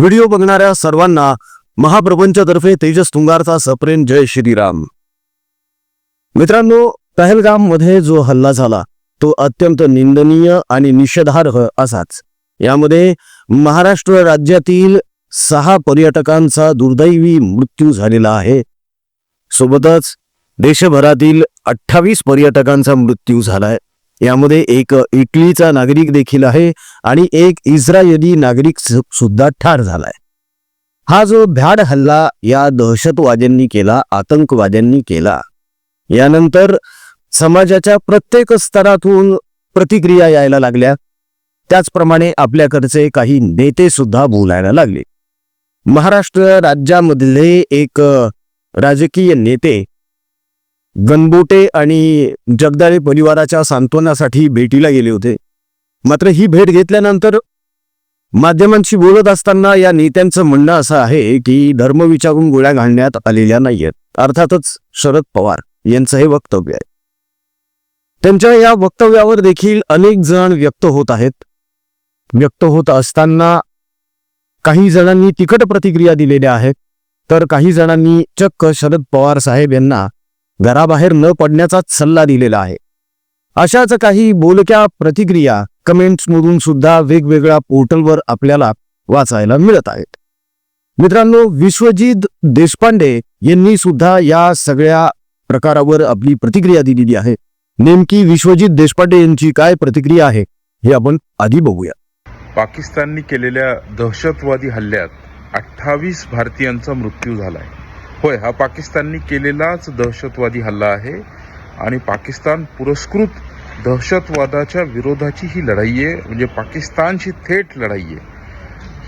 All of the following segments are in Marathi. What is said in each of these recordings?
व्हिडिओ बघणाऱ्या सर्वांना महाप्रपंचतर्फे तेजस तुंगारचा सप्रेम जय श्रीराम. मित्रांनो पहलगाममध्ये जो हल्ला झाला तो अत्यंत निंदनीय आणि निषेधार्ह असाच. यामध्ये महाराष्ट्र राज्यातील सहा पर्यटकांचा दुर्दैवी मृत्यू झालेला आहे. सोबतच देशभरातील अठ्ठावीस पर्यटकांचा मृत्यू झालाय. यामध्ये एक इटलीचा नागरिक देखील आहे आणि एक इस्रायली नागरिक सुद्धा ठार झालाय. हा जो भ्याड हल्ला या दहशतवाद्यांनी केला आतंकवाद्यांनी केला यानंतर समाजाच्या प्रत्येक स्तरातून प्रतिक्रिया यायला लागल्या. त्याचप्रमाणे आपल्याकडचे काही नेते सुद्धा बोलायला लागले. महाराष्ट्र राज्यामधले एक राजकीय नेते गणबोटे आणि जगदाळे परिवाराच्या सांत्वनासाठी भेटीला गेले होते. मात्र ही भेट घेतल्यानंतर माध्यमांशी बोलत असताना या नेत्यांचं म्हणणं असं आहे की धर्म विचारून गोळ्या घालण्यात आलेल्या नाहीयेत. अर्थातच शरद पवार यांचं हे वक्तव्य आहे. त्यांच्या या वक्तव्यावर देखील अनेक जण व्यक्त होत आहेत. व्यक्त होत असताना काही जणांनी तिखट प्रतिक्रिया दिलेल्या आहेत. तर काही जणांनी चक्क शरद पवार साहेब यांना घराबाहेर न पडण्याचा सल्ला दिलेला आहे. अशाच काही बोलक्या प्रतिक्रिया कमेंट्समधून सुद्धा वेगवेगळ्या पोर्टलवर आपल्याला वाचायला मिळत आहेत. मित्रांनो विश्वजित देशपांडे यांनी सुद्धा या सगळ्या प्रकारावर आपली प्रतिक्रिया दिलेली आहे. नेमकी विश्वजित देशपांडे यांची काय प्रतिक्रिया आहे हे आपण आधी बघूया. पाकिस्ताननी केलेल्या दहशतवादी हल्ल्यात अठ्ठावीस भारतीयांचा मृत्यू झाला आहे होय हा पाकिस्ताननी केलेलाच दहशतवादी हल्ला आहे आणि पाकिस्तान पुरस्कृत दहशतवादाच्या विरोधाची ही लढाई आहे म्हणजे पाकिस्तानची थेट लढाई आहे.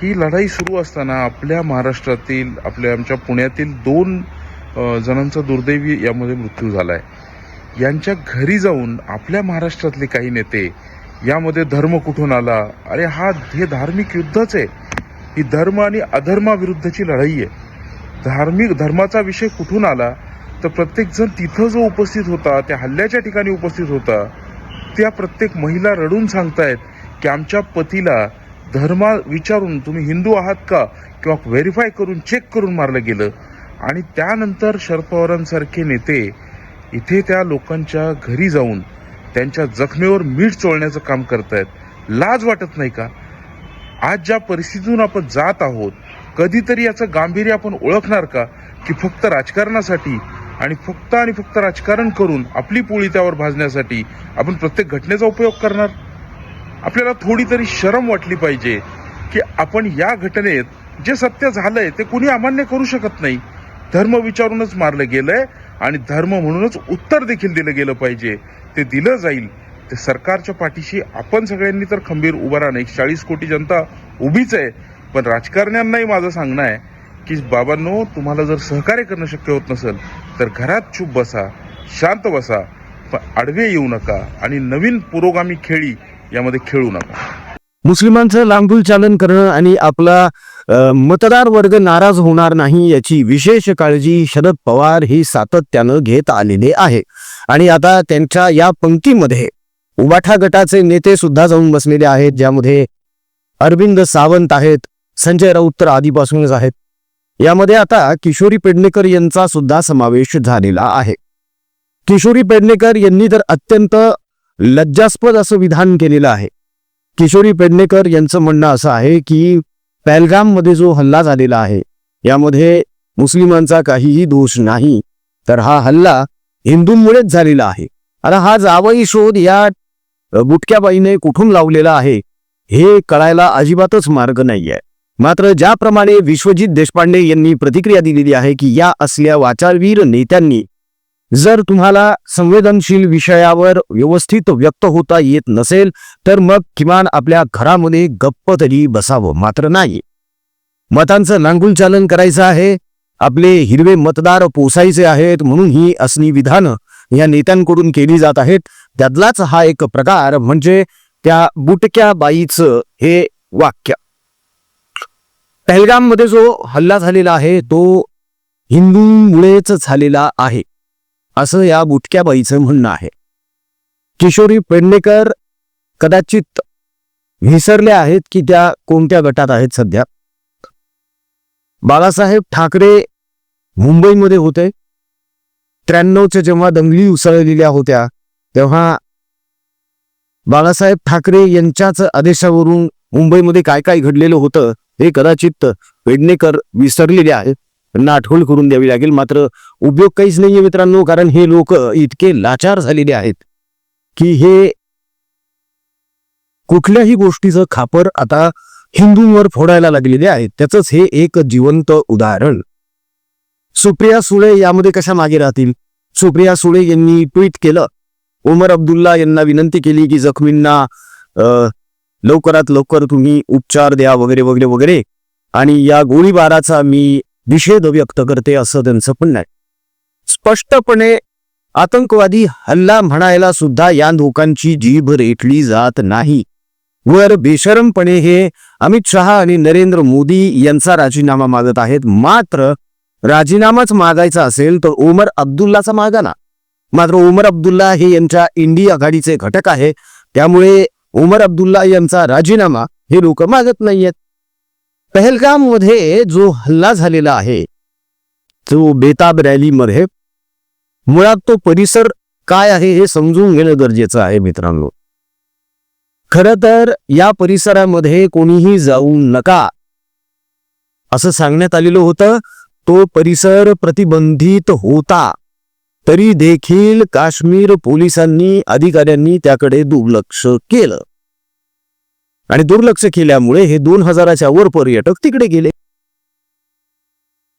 ही लढाई सुरू असताना आपल्या महाराष्ट्रातील आपल्या आमच्या पुण्यातील दोन जणांचा दुर्दैवी यामध्ये मृत्यू झाला आहे यांच्या घरी जाऊन आपल्या महाराष्ट्रातले काही नेते यामध्ये धर्म कुठून आला? अरे हा हे धार्मिक युद्धच आहे. ही धर्म आणि अधर्माविरुद्धची लढाई आहे. धार्मिक धर्माचा विषय कुठून आला तर प्रत्येक जण तिथं जो उपस्थित होता त्या हल्ल्याच्या ठिकाणी उपस्थित होता त्या प्रत्येक महिला रडून सांगतायत की आमच्या पतीला धर्मा विचारून तुम्ही हिंदू आहात का किंवा व्हेरीफाय करून चेक करून मारलं गेलं. आणि त्यानंतर शरद पवारांसारखे नेते इथे त्या लोकांच्या घरी जाऊन त्यांच्या जखमेवर मीठ चोळण्याचं काम करतायत. लाज वाटत नाही का? आज ज्या परिस्थितीतून आपण जात आहोत कधीतरी याचं गांभीर्य आपण ओळखणार का? की फक्त राजकारणासाठी आणि फक्त आणि फक्त राजकारण करून आपली पोळी त्यावर भाजण्यासाठी आपण प्रत्येक घटनेचा उपयोग करणार? आपल्याला थोडी तरी शरम वाटली पाहिजे की आपण या घटनेत जे सत्य झालंय ते कुणी अमान्य करू शकत नाही. धर्म विचारूनच मारलं गेलंय आणि धर्म म्हणूनच उत्तर देखील दिलं गेलं पाहिजे. ते दिलं जाईल. ते सरकारच्या पाठीशी आपण सगळ्यांनी तर खंबीर उभं राहणं एक चाळीस कोटी जनता उभीच आहे. पण राजकारण्यांनाही माझं सांगणं आहे की बाबांनो तुम्हाला जर सहकार्य करणं शक्य होत नसेल तर घरात चूप बसा शांत बसा पण आडवे येऊ नका आणि नवीन पुरोगामी खेळी यामध्ये खेळू नका. मुस्लिमांचं लांबूल चालन करणं आणि आपला मतदार वर्ग नाराज होणार नाही याची विशेष काळजी शरद पवार ही सातत्यानं घेत आलेले आहे. आणि आता त्यांच्या या पंक्तीमध्ये उबाठा गटाचे नेते सुद्धा जाऊन बसलेले आहेत ज्यामध्ये अरविंद सावंत आहेत संजय राऊत तर आधीपासूनच आहेत. यामध्ये आता किशोरी पेडणेकर यांचा सुद्धा समावेश झालेला आहे. किशोरी पेडणेकर यांनी तर अत्यंत लज्जास्पद असं विधान केलेलं आहे. किशोरी पेडणेकर यांचं म्हणणं असं आहे की पॅलगाममध्ये जो हल्ला झालेला आहे यामध्ये मुस्लिमांचा काहीही दोष नाही. तर हा हल्ला हिंदूंमुळेच झालेला आहे. आता हा जावई शोध या बुटक्याबाईने कुठून लावलेला आहे हे कळायला अजिबातच मार्ग नाहीये. मात्र ज्याप्रमाणे विश्वजित देशपांडे यांनी प्रतिक्रिया दिलेली आहे की या असल्या वाचारवीर नेत्यांनी जर तुम्हाला संवेदनशील विषयावर व्यवस्थित व्यक्त होता येत नसेल तर मग किमान आपल्या घरामध्ये गप्प तरी बसावं मात्र नाही. मतांचं नांगुल चालन करायचं आहे आपले हिरवे मतदार पोसायचे आहेत म्हणून ही असली विधानं या नेत्यांकडून केली जात आहेत. त्यातलाच हा एक प्रकार म्हणजे त्या बुटक्या बाईचं हे वाक्य. पहलगाममध्ये जो हल्ला झालेला आहे तो हिंदूंमुळेच झालेला आहे असं या बुटक्या बाईचं म्हणणं आहे. किशोरी पेडणेकर कदाचित विसरल्या आहेत की त्या कोणत्या गटात आहेत सध्या. बाळासाहेब ठाकरे मुंबईमध्ये होते. त्र्याण्णवच्या जेव्हा दंगली उसळलेल्या होत्या तेव्हा बाळासाहेब ठाकरे यांच्याच आदेशावरून मुंबईमध्ये काय काय घडलेलं होतं हे कदाचित पेडणेकर विसरलेले आहेत. त्यांना आठवण करून द्यावी लागेल. मात्र उपयोग काहीच नाहीये मित्रांनो कारण हे लोक इतके लाचार झालेले आहेत की हे कुठल्याही गोष्टीचं खापर आता हिंदूंवर फोडायला लागलेले आहेत. त्याचंच हे एक जिवंत उदाहरण. सुप्रिया सुळे यामध्ये कशा मागे राहतील? सुप्रिया सुळे यांनी ट्विट केलं. उमर अब्दुल्ला यांना विनंती केली की जखमींना लवकरात लवकर तुम्ही उपचार द्या वगैरे वगैरे वगैरे. आणि या गोळीबाराचा मी निषेध व्यक्त करते असं त्यांचं म्हणणं आहे. स्पष्टपणे आतंकवादी हल्ला म्हणायला सुद्धा या लोकांची जीभ रेटली जात नाही. वर बेशरमपणे हे अमित शहा आणि नरेंद्र मोदी यांचा राजीनामा मागत आहेत. मात्र राजीनामाच मागायचा असेल तर ओमर अब्दुल्लाचा मागा ना मात्र ओमर अब्दुल्ला हे यांच्या इंडी आघाडीचे घटक आहे. त्यामुळे उमर अब्दुल्ला यांचा राजीनामा हे लोक मागत नाहीयेत. पहलगाममध्ये जो हल्ला झालेला आहे तो बेताब रॅलीमध्ये मुळात तो परिसर काय आहे हे समजून घेणं गरजेचं आहे मित्रांनो. खर तर या परिसरामध्ये कोणीही जाऊ नका असं सांगण्यात आलेलं होतं. तो परिसर प्रतिबंधित होता. तरी देखील काश्मीर पोलिसांनी अधिकाऱ्यांनी त्याकडे दुर्लक्ष केलं. आणि दुर्लक्ष केल्यामुळे हे दोन हजाराच्या वर पर्यटक तिकडे गेले.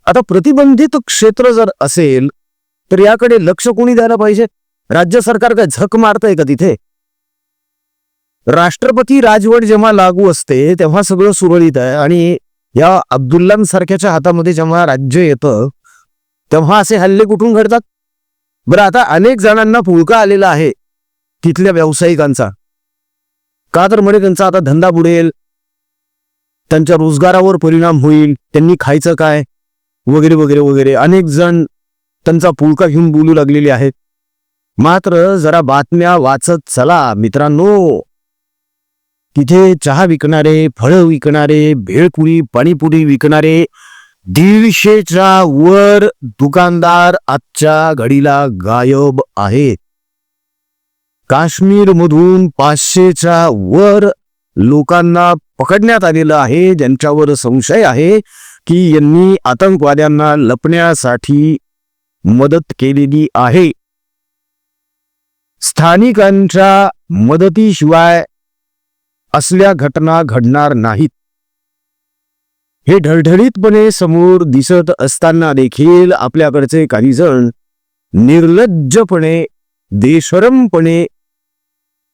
आता प्रतिबंधित क्षेत्र जर असेल तर याकडे लक्ष कोणी द्यायला पाहिजे? राज्य सरकार काय झक मारतंय का तिथे? राष्ट्रपती राजवट जेव्हा लागू असते तेव्हा सगळं सुरळीत आहे. आणि या अब्दुल्लांसारख्याच्या हातामध्ये जेव्हा राज्य येतं तेव्हा असे हल्ले कुठून घडतात? बरं आता अनेक जणांना पुळका आलेला आहे तिथल्या व्यावसायिकांचा. का तर म्हणे त्यांचा आता धंदा बुडेल त्यांच्या रोजगारावर परिणाम होईल त्यांनी खायचं काय वगैरे वगैरे वगैरे. अनेक जण त्यांचा पुळका घेऊन बोलू लागलेले आहेत. मात्र जरा बातम्या वाचत चला मित्रांनो. तिथे चहा विकणारे फळं विकणारे भेळपुरी पाणीपुरी विकणारे दीडशेच्या वर दुकानदार आजच्या घडीला गायब आहेत. काश्मीर मधून पाचशेच्या वर लोकांना पकडण्यात आलेलं आहे. ज्यांच्यावर संशय आहे की यांनी आतंकवाद्यांना लपण्यासाठी मदत केलेली आहे. स्थानिकांच्या मदतीशिवाय असल्या घटना घडणार नाहीत. हे ढळढळीतपणे समोर दिसत असताना देखील आपल्याकडचे काही जण निर्लज्जपणे देशरमपणे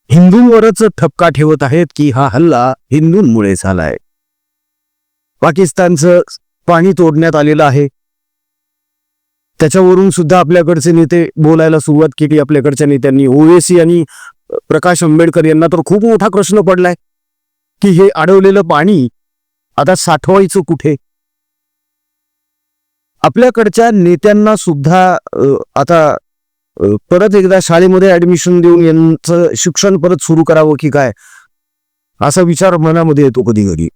हिंदूंवरच ठपका ठेवत आहेत की हा हल्ला हिंदूंमुळे झालाय. पाकिस्तानचं पाणी तोडण्यात आलेलं आहे. त्याच्यावरून सुद्धा आपल्याकडचे नेते बोलायला सुरुवात केली. आपल्याकडच्या नेत्यांनी ओवेसी आणि प्रकाश आंबेडकर यांना तर खूप मोठा प्रश्न पडलाय की हे अडवलेलं पाणी आता साठवायचं कुठे? आपल्याकडच्या नेत्यांना सुद्धा आता परत एकदा शाळेमध्ये ऍडमिशन देऊन यांचं शिक्षण परत सुरू करावं की काय? असा विचार मनामध्ये येतो कधी कधी.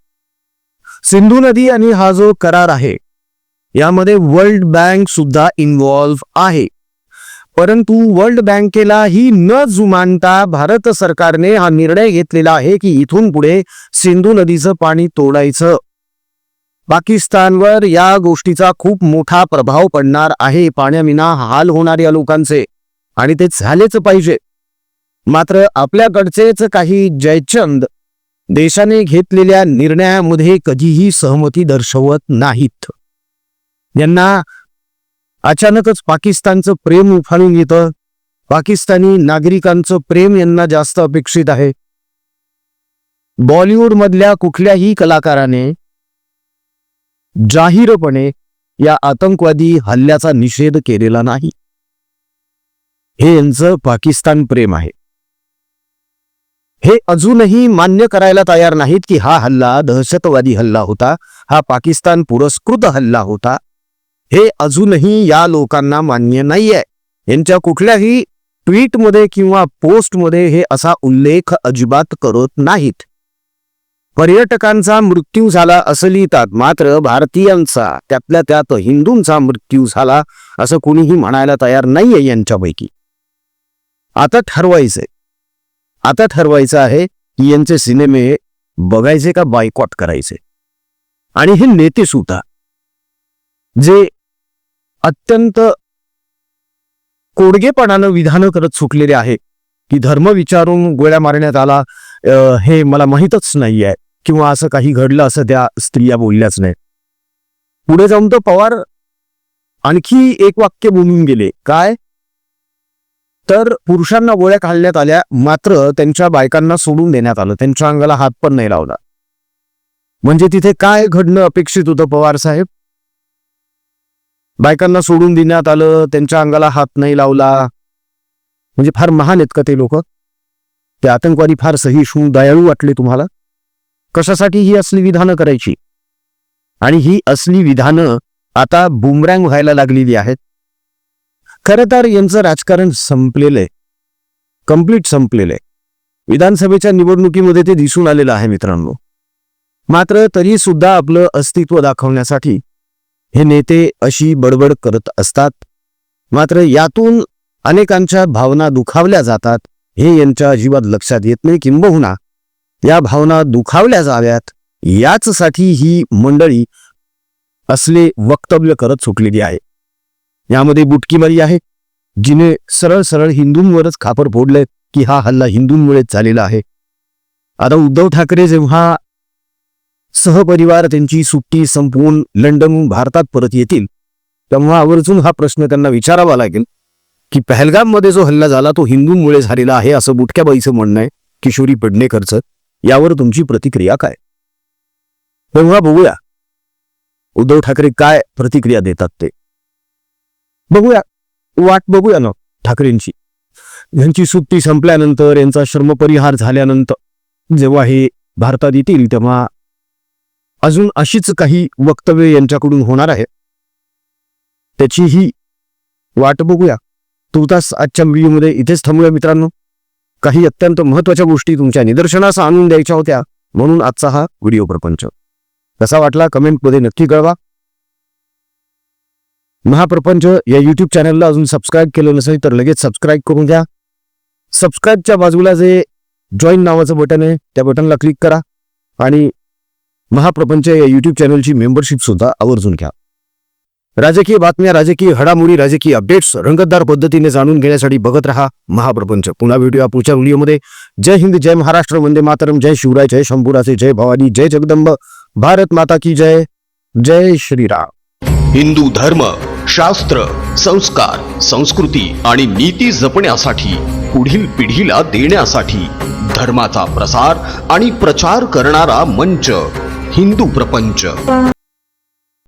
सिंधू नदी आणि हा जो करार आहे यामध्ये वर्ल्ड बँक सुद्धा इन्व्हॉल्व्ह आहे. परंतु वर्ल्ड बँकेला ही न जुमानता भारत सरकारने हा निर्णय घेतलेला आहे की इथून पुढे सिंधू नदीचं पाणी तोडायचं. पाकिस्तानवर या गोष्टीचा खूप मोठा प्रभाव पडणार आहे पाण्याविना हाल होणार या लोकांचे. आणि ते झालेच पाहिजे. मात्र आपल्याकडचेच काही जयचंद देशाने घेतलेल्या निर्णयामध्ये कधीही सहमती दर्शवत नाहीत. यांना अचानकच पाकिस्तानचं प्रेम उफाळून येतं. पाकिस्तानी नागरिकांचं प्रेम यांना जास्त अपेक्षित आहे. बॉलिवूडमधल्या कुठल्याही कलाकाराने जाहीरपणे या आतंकवादी हल्ल्याचा निषेध केलेला नाही. हे यांचं पाकिस्तान प्रेम आहे. हे अजूनही मान्य करायला तयार नाहीत की हा हल्ला दहशतवादी हल्ला होता हा पाकिस्तान पुरस्कृत हल्ला होता. हे अजूनही या लोकांना मान्य नाहीये. यांच्या कुठल्याही ट्विटमध्ये किंवा पोस्टमध्ये हे असा उल्लेख अजिबात करत नाहीत. पर्यटकांचा मृत्यू झाला असं लिहितात मात्र भारतीयांचा त्यातल्या त्यात हिंदूंचा मृत्यू झाला असं कोणीही म्हणायला तयार नाहीये यांच्यापैकी. आता ठरवायचंय. आता ठरवायचं आहे की यांचे सिनेमे बघायचे का बायकॉट करायचे. आणि हे नेते सुद्धा जे अत्यंत कोडगेपणानं विधानं करत सुटलेले आहे की धर्म विचारून गोळ्या मारण्यात आला हे मला माहीतच नाही आहे किंवा असं काही घडलं असं त्या स्त्रिया बोलल्याच नाही पुढे जाऊन तर पवार आणखी एक वाक्य बोलून गेले. काय? तर पुरुषांना गोळ्या काढण्यात आल्या मात्र त्यांच्या बायकांना सोडून देण्यात आलं. त्यांच्या अंगाला हात पण नाही लावला. म्हणजे तिथे काय घडणं अपेक्षित होतं पवार साहेब? बायकांना सोडून देण्यात आलं त्यांच्या अंगाला हात नाही लावला. म्हणजे फार महान आहेत का ते लोक? ते आतंकवादी फार सहिष्णू दयाळू वाटले तुम्हाला? कशासाठी ही असली विधानं करायची? आणि ही असली विधानं आता बुमरँग व्हायला लागलेली आहेत. खरं तर यांचं राजकारण संपलेलं आहे कंप्लीट संपलेलं आहे विधानसभेच्या निवडणुकीमध्ये ते दिसून आलेलं आहे मित्रांनो. मात्र तरी सुद्धा आपलं अस्तित्व दाखवण्यासाठी हे नेते अशी बडबड करत असतात. मात्र यातून अनेकांच्या भावना दुखावल्या जातात हे यांच्या अजिबात लक्षात येत नाही किंबहुना. या भावना दुखावल्या जाव्यात याचसाठी ही मंडळी असले वक्तव्य करत सुटलेली आहे. यामध्ये बुटकीमारी आहे जिने सरळ सरळ हिंदूंवरच खापर फोडले की हा हल्ला हिंदूंमुळेच झालेला आहे. आता उद्धव ठाकरे जेव्हा सहपरिवार त्यांची सुट्टी संपवून लंडनहून भारतात परत येतील. तेव्हा आवर्जून हा प्रश्न त्यांना विचारावा लागेल की पहलगाममध्ये जो हल्ला झाला तो हिंदूंमुळे झालेला आहे असं बुटक्याबाईचं म्हणणं आहे किशोरी पेडणेकरचं. यावर तुमची प्रतिक्रिया काय? तेव्हा बघूया. उद्धव ठाकरे काय प्रतिक्रिया देतात ते? बघूया. वाट बघूया ना ठाकरेंची. यांची सुट्टी संपल्यानंतर यांचा श्रमपरिहार झाल्यानंतर जेव्हा हे भारतात येतील तेव्हा अजून अशीच काही वक्तव्य यांच्याकडून होणार आहे. त्याचीही वाट बघूया. तुर्तास आजच्या व्हिडिओमध्ये इथेच थांबूया मित्रांनो. काही अत्यंत महत्त्वाच्या गोष्टी तुमच्या निदर्शनास आणून द्यायच्या होत्या म्हणून आजचा हा व्हिडिओ प्रपंच. कसा वाटला कमेंटमध्ये नक्की कळवा. महाप्रपंच या युट्यूब चॅनलला अजून सबस्क्राईब केलं नसेल तर लगेच सबस्क्राईब करून घ्या. सबस्क्राईबच्या बाजूला जे जॉईन नावाचं बटन आहे त्या बटनला क्लिक करा. आणि महाप्रपंच या युट्यूब चॅनलची मेंबरशिप सुद्धा आवर्जून घ्या. राजकीय बातम्या राजकीय घडामोडी राजकीय अपडेट्स रंगतदार पद्धतीने जाणून घेण्यासाठी बघत रहा महाप्रपंच. पुन्हा व्हिडिओ पुढच्या व्हिडिओमध्ये. जय हिंद जय महाराष्ट्र वंदे मातरम जय शिवराय जय शंभूराचे जय भवानी जय जगदंब. भारत माता की जय. जय श्रीराम. हिंदू धर्म शास्त्र संस्कार संस्कृती आणि नीती जपण्यासाठी पुढील पिढीला देण्यासाठी धर्माचा प्रसार आणि प्रचार करणारा मंच हिंदू प्रपंच.